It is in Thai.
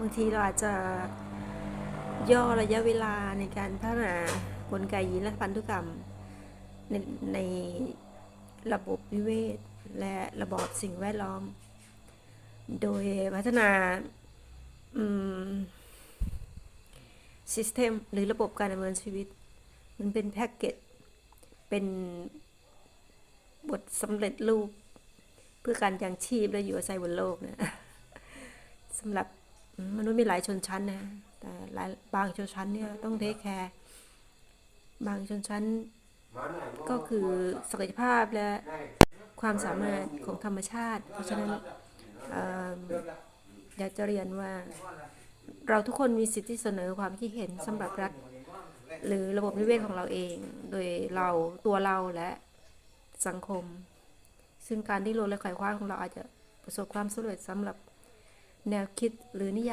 บางทีเราอาจจะย่อระยะเวลาในการพัฒนากลไกยีนและพันธุกรรม ในในระบบนิเวศ และระบบสิ่งแวดล้อม โดยพัฒนาซิสเต็มหรือระบบการดำเนินชีวิต มันเป็นแพ็กเกจเป็นบทสำเร็จรูป เพื่อการยังชีพและอยู่อาศัยบนโลกนะสำหรับ มนุษย์มีหลายชนชั้นนะแต่หลายบางชนชั้นเนี่ยต้องเทคแคร์บางชนชั้น ก็คือศักยภาพและความสามารถของธรรมชาติ เพราะฉะนั้นอยากจะเรียนว่า เราทุกคนมีสิทธิเสนอความคิดเห็นสำหรับรัฐหรือระบบนิเวศของเราเอง โดยเราตัวเราและสังคม ซึ่งการที่โลดและไขว้คว้าของเราอาจจะประสบความสำเร็จสำหรับ แนวคิดหรือนิยาม